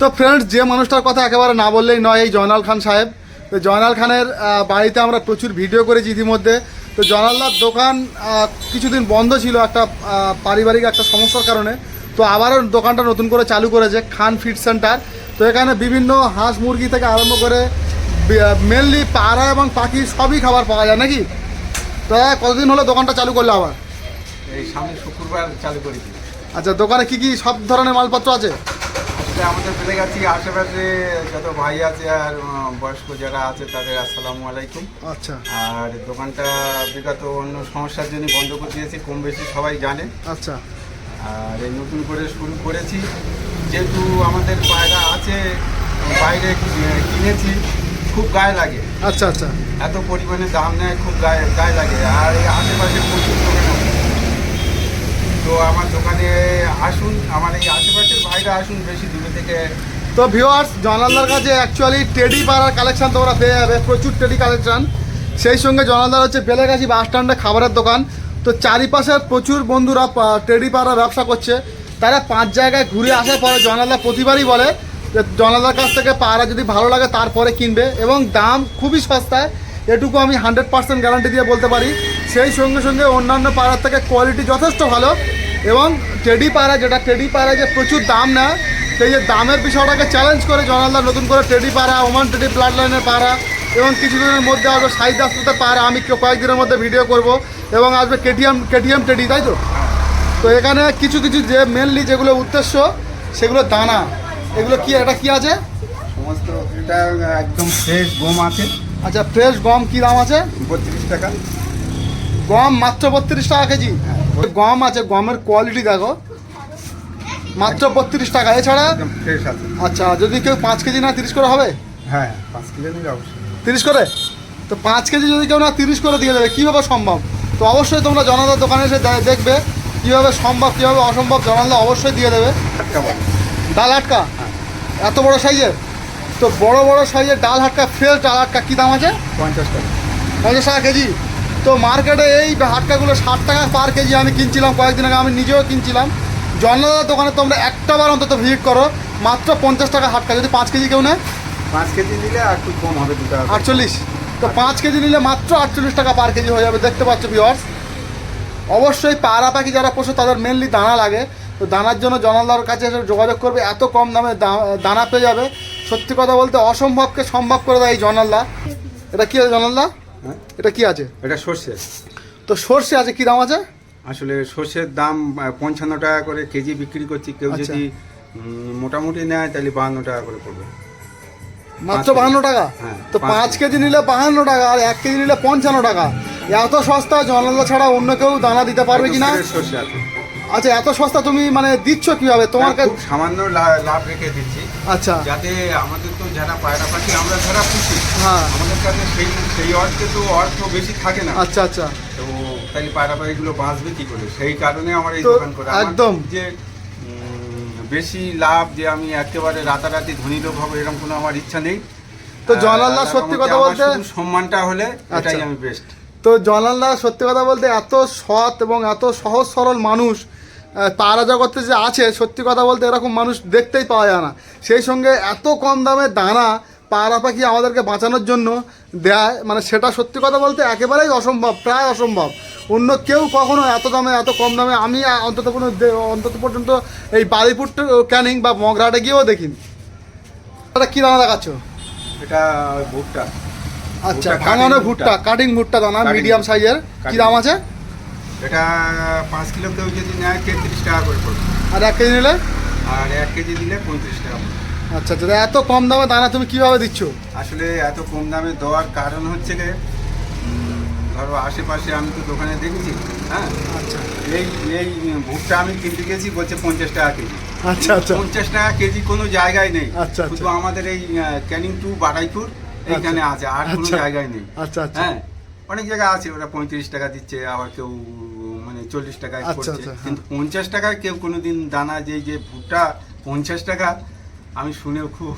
তো ফ্রেন্ডস যে মানুষটার কথা একেবারে না বললেই নয় এই জয়নাল খান সাহেব। তো জয়নাল খানের বাড়িতে আমরা প্রচুর ভিডিও করেছি ইতিমধ্যে। তো জয়নালদার দোকান কিছুদিন বন্ধ ছিল একটা পারিবারিক একটা সমস্যার কারণে। তো আবারও দোকানটা নতুন করে চালু করেছে খান ফিড সেন্টার। তো এখানে বিভিন্ন হাঁস মুরগি থেকে আরম্ভ করে মেনলি পাড়া এবং পাখি সবই খাবার পাওয়া যায় নাকি? তো কতদিন হলো দোকানটা চালু করল আবার? এই সামনে শুক্রবার চালু করেছি। আচ্ছা দোকানে কি কি সব ধরনের মালপত্র আছে? আজকে আমাদের পেলে গেছি আশেপাশে যত ভাই আছে আর বয়স্ক যারা আছে তাদের আসসালামু আলাইকুম। আচ্ছা। আর দোকানটা বিগত অন্য সমস্যার জন্য বন্ধ করে দিয়েছি কম বেশি সবাই জানে। আচ্ছা। আর এই নতুন করে শুরু করেছি যেহেতু আমাদের পায়রা আছে বাইরে কিনেছি খুব গায়ে লাগে। আচ্ছা আচ্ছা। এত পরিমাণে দাম নেয় খুব গায়ে গায়ে লাগে। আর এই আশেপাশে প্রচুর তো আমার দোকানে আসুন, আমার এই আশেপাশের ভাইরা আসুন বেশি দূরে থেকে। তো ভিউয়ার্স জনালদার কাছে অ্যাকচুয়ালি টেডি পাড়ার কালেকশন তোমরা পেয়ে যাবে, প্রচুর টেডি কালেকশন সেই সঙ্গে জনালদার হচ্ছে বেলেগাছি বাস স্ট্যান্ডে খাবারের দোকান। তো চারিপাশের প্রচুর বন্ধুরা টেডি পাড়া ব্যবসা করছে। তারা পাঁচ জায়গায় ঘুরে আসার পরে জনালদা প্রতিবারই বলে যে জনালদার কাছ থেকে পাড়া যদি ভালো লাগে তারপরে কিনবে এবং দাম খুবই সস্তায়। এটুকু আমি হান্ড্রেড পার্সেন্ট গ্যারান্টি দিয়ে বলতে পারি। সেই সঙ্গে সঙ্গে অন্যান্য পাড়ার থেকে কোয়ালিটি যথেষ্ট ভালো। এবং টেডি পাড়া যেটা টেডি পাড়া যে প্রচুর দাম নেয় সেই যে দামের বিষয়টাকে চ্যালেঞ্জ করে জনালদা নতুন করে টেডি পাড়া ওমান টেডি ব্লাড লাইনের পাড়া এবং কিছুদিনের মধ্যে আসবে সাইদ আস্তুতে পাড়া। আমি কয়েকদিনের মধ্যে ভিডিও করব এবং আসবে কেটিএম কেটিএম টেডি তাই তো? তো এখানে কিছু কিছু যে মেনলি যেগুলো উদ্দেশ্য সেগুলো দানা। এগুলো কি এটা কি আছে? সমস্ত এটা একদম ফ্রেশ গম আছে। আচ্ছা ফ্রেশ গম কী দাম আছে? বত্রিশ টাকা। গম মাত্র বত্রিশ টাকা কেজি। গম আছে গমের কোয়ালিটি দেখো। মাত্র বত্রিশ টাকা। এছাড়া আচ্ছা যদি কেউ পাঁচ কেজি না তিরিশ করে হবে? হ্যাঁ পাঁচ নিলে তিরিশ করে? তো পাঁচ কেজি যদি কেউ না তিরিশ করে দিয়ে দেবে কীভাবে সম্ভব? তো অবশ্যই তোমরা জনতার দোকানে এসে দেখবে কীভাবে সম্ভব কীভাবে অসম্ভব জনালদা অবশ্যই দিয়ে দেবে। ডাল হাটকা? এত বড় সাইজের? তো বড় বড় সাইজের ডাল হাটকা ফ্রেশ ডাল হাটকা কী দাম আছে? পঞ্চাশ টাকা। পঞ্চাশ টাকা কেজি। তো মার্কেটে এই হাটকাগুলো ষাট টাকা পার কেজি আমি কিনছিলাম কয়েকদিন আগে আমি নিজেও কিনছিলাম। জনতার দোকানে তোমরা একটা বার অন্তত ভিজিট করো মাত্র পঞ্চাশ টাকা হাটকা যদি পাঁচ কেজি কেউ নেয়। পাঁচ কেজি নিলে আর একটু কম হবে দু টাকা করে। আটচল্লিশ। তো পাঁচ কেজি নিলে মাত্র আটচল্লিশ টাকা পার কেজি হয়ে যাবে দেখতে পাচ্ছ ভিওয়ার্স অবশ্যই পাড়া পাখি যারা পোষে তাদের মেনলি দানা লাগে। তো দানার জন্য জনালদার কাছে এসে যোগাযোগ করবে এত কম দামে দানা পেয়ে যাবে। সত্যি কথা বলতে অসম্ভবকে সম্ভব করে দেয় এই জনালদা এটা কী জনালদা হ্যাঁ? এটা কি আছে? এটা সর্ষে। তো সর্ষে আছে কি দাম আছে? আসলে সর্ষের দাম পঞ্চান্ন টাকা করে কেজি বিক্রি করছি। কেউ আচ্ছা। যদি মোটামুটি নেয় তাহলে বাহান্ন টাকা করে পড়বে। মাত্র বাহান্ন টাকা? হ্যাঁ, তো পাঁচ কেজি। নিলে বাহান্ন টাকা আর এক কেজি নিলে পঞ্চান্ন টাকা। এত সস্তা জনালদা ছাড়া অন্য কেউ দানা দিতে পারবে কি না একদম সর্ষে আছে। আচ্ছা এত সস্তা তুমি মানে দিচ্ছ কীভাবে? তোমার কাছে সামান্য লাভ রেখে দিচ্ছি। আচ্ছা। যাতে আমাদের তো যারা পায়রা পাখি আমরা যারা পুষি হ্যাঁ। আমাদের কাছে সেই সেই অর্থে তো অর্থ বেশি থাকে না। আচ্ছা আচ্ছা। তো তাহলে পায়রা পাখিগুলো বাঁচবে কি করে? সেই কারণে আমার এই দোকান করা। একদম। যে বেশি লাভ যে আমি একেবারে রাতারাতি ধনী লোক হব এরকম কোনো আমার ইচ্ছা নেই। তো আল্লাহর সত্যি কথা বলতে- সম্মানটা হলে এটাই আচ্ছা। আমি বেস্ট তো জনালদা সত্যি কথা বলতে এত সৎ এবং এত সহজ সরল মানুষ পাড়া জগতে যে আছে সত্যি কথা বলতে এরকম মানুষ দেখতেই পাওয়া যায় না। সেই সঙ্গে এত কম দামে দানা পাড়া পাখি আমাদেরকে বাঁচানোর জন্য দেয় মানে সেটা সত্যি কথা বলতে একেবারেই অসম্ভব প্রায় অসম্ভব। অন্য কেউ কখনো এত দামে এত কম দামে আমি অন্তত কোনো অন্তত পর্যন্ত এই বালিপুর ক্যানিং বা মগরাটে গিয়েও দেখিনি। এটা কী দানা দেখাচ্ছ? এটা ভুট্টা। আচ্ছা ভাঙানো ভুট্টা কাটিং ভুট্টা দানা মিডিয়াম সাইজের কী দাম আছে? এটা পাঁচ কিলো কেউ যদি নেয় তেত্রিশ টাকা করে পড়বে। আর এক কেজি নিলে? আর এক কেজি দিলে পঁয়ত্রিশ টাকা পড়বে। আচ্ছা আচ্ছা এত কম দামে দানা তুমি কীভাবে দিচ্ছ? আসলে এত কম দামে দেওয়ার কারণ হচ্ছে যে ধরো আশেপাশে আমি তো দোকানে দেখেছি হ্যাঁ? আচ্ছা। এই এই ভুট্টা আমি কিনতে গেছি বলছে পঞ্চাশ টাকা কেজি। আচ্ছা আচ্ছা। পঞ্চাশ টাকা কেজি কোনো জায়গায় নেই। আচ্ছা, শুধু আচ্ছা। আমাদের এই ক্যানিং টু বারাইপুর এইখানে আছে আর কোনো আচ্ছা। জায়গায় নেই। আচ্ছা আচ্ছা। হ্যাঁ? অনেক জায়গায় আছে ওরা পঁয়ত্রিশ টাকা দিচ্ছে আবার কেউ চল্লিশ টাকায় আচ্ছা, করছে আচ্ছা, হ্যাঁ। কিন্তু পঞ্চাশ টাকায় কেউ কোনোদিন দানা যে যে ভুট্টা পঞ্চাশ টাকা আমি শুনেও খুব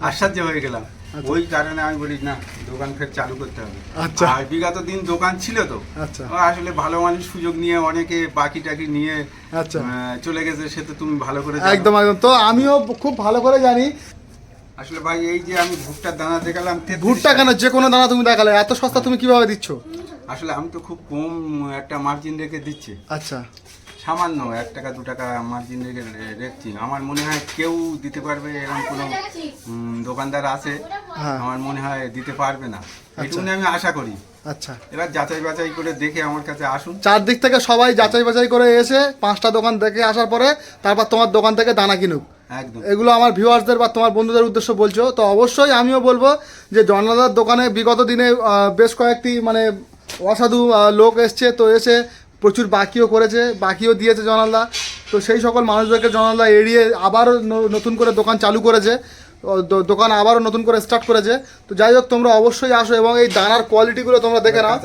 আশ্চর্য হয়ে গেলাম আচ্ছা। ওই কারণে আমি বলি না দোকান ফের চালু করতে হবে আচ্ছা। আর বিগত দিন দোকান ছিল তো আচ্ছা আসলে ভালো মানুষ সুযোগ নিয়ে অনেকে বাকি টাকি নিয়ে আচ্ছা আহ, চলে গেছে সে তো তুমি ভালো করে জানো। একদম একদম তো আমিও খুব ভালো করে জানি আসলে ভাই এই যে আমি ভুট্টার দানা দেখালাম 33 ভুট্টা কেন? যে কোনো দানা তুমি দেখালে এত সস্তা তুমি কীভাবে দিচ্ছ? আসলে আমি তো খুব কম একটা মার্জিন রেখে দিচ্ছি। আচ্ছা। সামান্য এক টাকা দু টাকা মার্জিন রেখে রেখছি। আমার মনে হয় কেউ দিতে পারবে এরকম কোনো দোকানদার আছে হ্যাঁ। আমার মনে হয় দিতে পারবে না। এটুকুনি আমি আশা করি। আচ্ছা। এবার যাচাই বাছাই করে দেখে আমার কাছে আসুন। চারদিক থেকে সবাই যাচাই বাছাই করে এসে পাঁচটা দোকান দেখে আসার পরে তারপর তোমার দোকান থেকে দানা কিনুক। এগুলো আমার ভিউয়ার্সদের বা তোমার বন্ধুদের উদ্দেশ্য বলছো। তো অবশ্যই আমিও বলব যে জনদার দোকানে বিগত দিনে বেশ কয়েকটি মানে অসাধু লোক এসছে তো এসে প্রচুর বাকিও করেছে বাকিও দিয়েছে জনালদা তো সেই সকল মানুষদেরকে জনালদা এড়িয়ে আবারও নতুন করে দোকান চালু করেছে দোকান আবারও নতুন করে স্টার্ট করেছে। তো যাই হোক তোমরা অবশ্যই আসো এবং এই দানার কোয়ালিটিগুলো তোমরা দেখে নাও।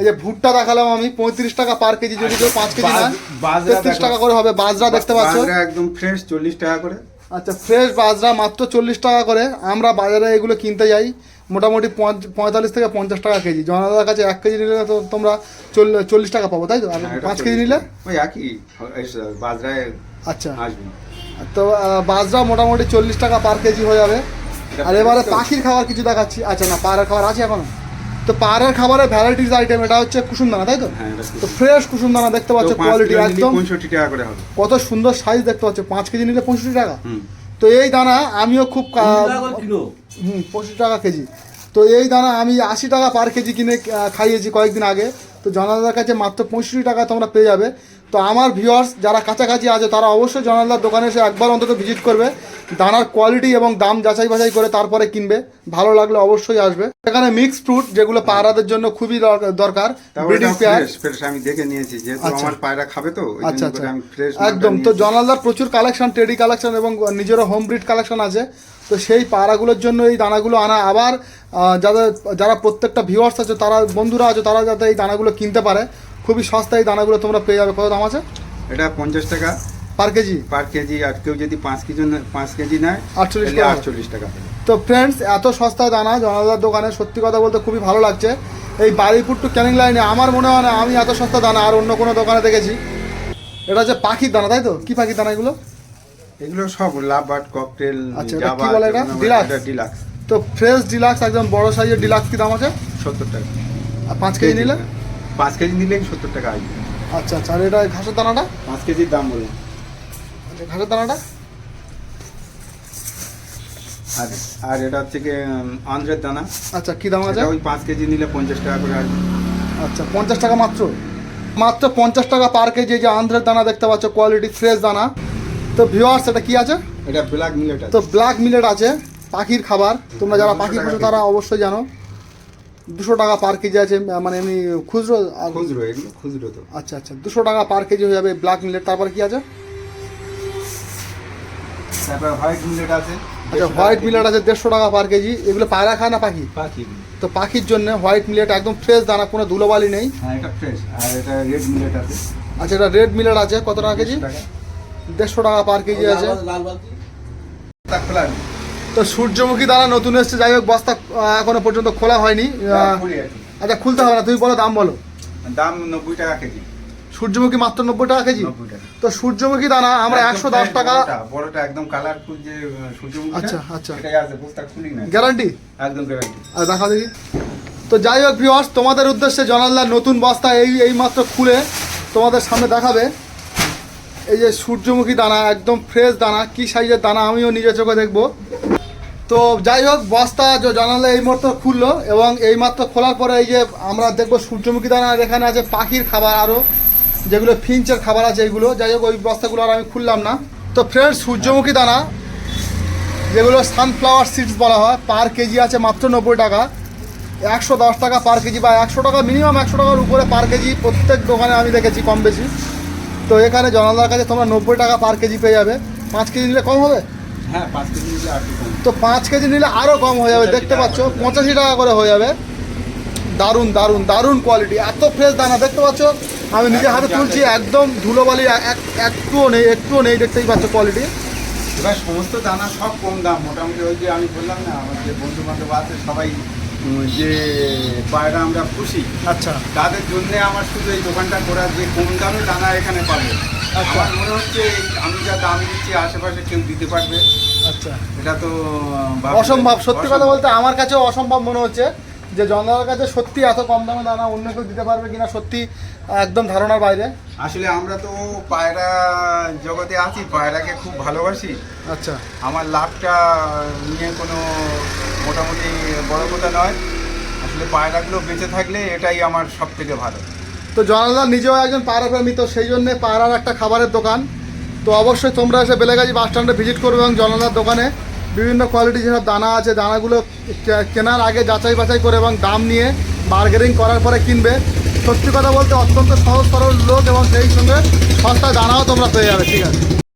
এই যে ভুট্টা দেখালাম আমি পঁয়ত্রিশ টাকা পার কেজি যদি কেউ পাঁচ কেজি বাজরা তেত্রিশ টাকা করে হবে বাজরা দেখতে পাচ্ছ। একদম ফ্রেশ চল্লিশ টাকা করে। আচ্ছা ফ্রেশ বাজরা মাত্র চল্লিশ টাকা করে। আমরা বাজারে এগুলো কিনতে যাই মোটামুটি পঁয়তাল্লিশ থেকে পঞ্চাশ টাকা কেজি। জনতার কাছে এক কেজি নিলে তো তোমরা চল- চল্লিশ টাকা পাবো তাই তো? আর হ্যাঁ, পাঁচ কেজি নিলে? ওই একই বাজরায় আচ্ছা। আসবে। তো বাজরা মোটামুটি চল্লিশ টাকা পার কেজি হয়ে যাবে। আর এবারে পাখির খাবার কিছু দেখাচ্ছি। আচ্ছা না পাহাড়ের খাবার আছে এখনও? তো পাহাড়ের খাবারের ভ্যারাইটিস আইটেম এটা হচ্ছে কুসুমদানা তাই তো? হ্যাঁ তো ফ্রেশ কুসুমদানা দেখতে পাচ্ছ কোয়ালিটি একদম। পঁয়ষট্টি টাকা করে হবে। কত সুন্দর সাইজ দেখতে পাচ্ছ পাঁচ কেজি নিলে পঁয়ষট্টি টাকা। তো এই দানা আমিও খুব হুম পঁচিশ টাকা কেজি। তো এই দানা আমি আশি টাকা পার কেজি কিনে খাইয়েছি কয়েকদিন আগে। তো জনালদার কাছে মাত্র পঁয়ষট্টি টাকা তোমরা পেয়ে যাবে। তো আমার ভিউয়ার্স যারা কাছাকাছি আছে তারা অবশ্যই জনালদার দোকানে এসে একবার অন্তত ভিজিট করবে। দানার কোয়ালিটি এবং দাম যাচাই বাছাই করে তারপরে কিনবে। ভালো লাগলে অবশ্যই আসবে। এখানে মিক্স ফ্রুট যেগুলো পায়রাদের জন্য খুবই দরকার আমি দেখে নিয়েছি আচ্ছা। আমার পায়রা খাবে তো আচ্ছা আচ্ছা। একদম। তো জনালদার প্রচুর কালেকশন টেডি কালেকশন এবং নিজেরও হোম ব্রিড কালেকশন আছে। তো সেই পাড়াগুলোর জন্য এই দানাগুলো আনা। আবার যাদের যারা প্রত্যেকটা ভিউয়ার্স আছে তারা বন্ধুরা আছে তারা যাতে এই দানাগুলো কিনতে পারে। খুবই সস্তায় এই দানাগুলো তোমরা পেয়ে যাবে। কত দাম আছে? এটা পঞ্চাশ টাকা। পার কেজি? পার কেজি আর কেউ যদি পাঁচ কেজি পাঁচ কেজি নেয় আটচল্লিশ টাকা। আটচল্লিশ টাকা তো ফ্রেন্ডস এত সস্তায় দানা জনালদার দোকানে সত্যি কথা বলতে খুবই ভালো লাগছে। এই বাড়িপুর টু ক্যানিং লাইনে আমার মনে হয় না আমি এত সস্তা দানা আর অন্য কোনো দোকানে দেখেছি। এটা হচ্ছে পাখির দানা তাই তো? কি পাখির দানা এগুলো? এগুলো সব লাভ বাট ককটেল আচ্ছা, এটা কি বলে এটা? Deluxe? ডিলাক্স। তো ফ্রেশ ডিলাক্স একদম বড় সাইজের ডিলাক্স কি দাম আছে? সত্তর টাকা। আর পাঁচ কেজি নিলে? পাঁচ কেজি নিলেই সত্তর টাকা আসবে আচ্ছা আচ্ছা আর এটা ঘাসের দানাটা? পাঁচ কেজির দাম বলুন ঘাসের দানাটা? আর আর এটা হচ্ছে কি আন্দ্রের দানা। আচ্ছা কি দাম আছে? ওই পাঁচ কেজি নিলে পঞ্চাশ টাকা করে আসবে। আচ্ছা পঞ্চাশ টাকা মাত্র? মাত্র পঞ্চাশ টাকা পার কেজি যে আন্ধ্রের দানা দেখতে পাচ্ছ কোয়ালিটি ফ্রেশ দানা। তো ভিওয়ার্স এটা কি আছে? এটা ব্ল্যাক মিলেট তো ব্ল্যাক মিলেট আছে পাখির খাবার। তোমরা যারা পাখি কেজি। তারা অবশ্যই জানো। দুশো টাকা পার কেজি আছে মানে এমনি খুচরো খুচরো এগুলো খুচরো তো। আচ্ছা আচ্ছা দুশো টাকা পার কেজি হয়ে যাবে ব্ল্যাক মিলেট তারপর কি আছে? তারপর হোয়াইট মিলেট আছে আচ্ছা হোয়াইট মিলেট আছে দেড়শো টাকা পার কেজি। এগুলো পায়রা খায় না পাখি? পাখি তো পাখির জন্য হোয়াইট মিলেট একদম ফ্রেশ দানা কোনো ধুলোবালি নেই। হ্যাঁ এটা ফ্রেশ আর এটা রেড মিলেট আছে। আচ্ছা এটা রেড মিলেট আছে কত টাকা কেজি? দেড়শো টাকা। পার কেজি আছে। তা খোলা নেই। তো সূর্যমুখী দানা নতুন এসছে যাই হোক বস্তা এখনও পর্যন্ত খোলা হয়নি। আচ্ছা খুলতে হবে না তুমি বলো দাম বলো। দাম নব্বই টাকা কেজি। সূর্যমুখী মাত্র নব্বই টাকা কেজি? তো সূর্যমুখী দানা আমরা একশো দশ টাকা বড়টা, একদম কালারফুল যে আচ্ছা, আচ্ছা। গ্যারান্টি একদম গ্যারান্টি আর দেখা দেখি। তো যাই হোক ভিওয়ার্স তোমাদের উদ্দেশ্যে জনাল্লার নতুন বস্তা এই এই মাত্র খুলে তোমাদের সামনে দেখাবে। এই যে সূর্যমুখী দানা একদম ফ্রেশ দানা কি সাইজের দানা আমিও নিজের চোখে দেখব। তো যাই হোক বস্তা জানালে এই মাত্র খুললো এবং এই মাত্র খোলার পরে এই যে আমরা দেখব সূর্যমুখী দানা এখানে আছে পাখির খাবার আরও যেগুলো ফিঞ্চের খাবার আছে এইগুলো যাই হোক ওই বস্তাগুলো আর আমি খুললাম না। তো ফ্রেন্ড সূর্যমুখী দানা যেগুলো সানফ্লাওয়ার সিডস বলা হয় পার কেজি আছে মাত্র নব্বই টাকা। একশো দশ টাকা পার কেজি বা একশো টাকা মিনিমাম একশো টাকার উপরে পার কেজি প্রত্যেক দোকানে আমি দেখেছি কম বেশি। তো এখানে জনাদার কাছে তোমরা নব্বই টাকা পার কেজি পেয়ে যাবে। পাঁচ কেজি নিলে কম হবে? হ্যাঁ পাঁচ কেজি নিলে তো পাঁচ কেজি নিলে আরও কম হয়ে যাবে দেখতে পাচ্ছ পঁচাশি টাকা করে। হয়ে যাবে। দারুণ দারুণ দারুণ কোয়ালিটি এত ফ্রেশ দানা দেখতে পাচ্ছ? আমি নিজে হাতে তুলছি একদম ধুলোবালি এক- এক- একটুও নেই একটুও নেই দেখতেই পাচ্ছ কোয়ালিটি এবার সমস্ত দানা সব কম দাম। মোটামুটি ওই যে আমি বললাম না আমার যে বন্ধু বান্ধব আছে সবাই যে পায়রা আমরা খুশি আচ্ছা। তাদের জন্য আমার শুধু এই দোকানটা করার যে কম দামে দানা এখানে পাবে। আচ্ছা। আমার মনে হচ্ছে আমি যা দাম দিচ্ছি আশেপাশে কেউ দিতে পারবে। আচ্ছা। এটা তো অসম্ভব। সত্যি কথা বলতে আমার কাছেও অসম্ভব মনে হচ্ছে। যে জনতার কাছে সত্যি এত কম দামে দানা অন্য কেউ দিতে পারবে কিনা সত্যি একদম ধারণার বাইরে। আসলে আমরা তো পায়রা জগতে আছি পায়রাকে খুব ভালোবাসি। আচ্ছা। আমার লাভটা নিয়ে কোনো মোটামুটি বড় কথা নয়। আসলে পায়রাগুলো বেঁচে থাকলে এটাই আমার সব থেকে ভালো। তো জনালদা নিজেও একজন পায়রা প্রেমী তো সেই জন্য পায়রার একটা খাবারের দোকান। তো অবশ্যই তোমরা এসে বেলেগাজি বাস স্ট্যান্ডে ভিজিট করবে এবং জনালদার দোকানে। বিভিন্ন কোয়ালিটি যেসব দানা আছে, দানাগুলো কেনার আগে যাচাই বাছাই করে এবং দাম নিয়ে বার্গেনিং করার পরে কিনবে। সত্যি কথা বলতে অত্যন্ত সহজ সরল লোক এবং সেই সঙ্গে সস্তায় দানাও তোমরা পেয়ে যাবে, ঠিক আছে?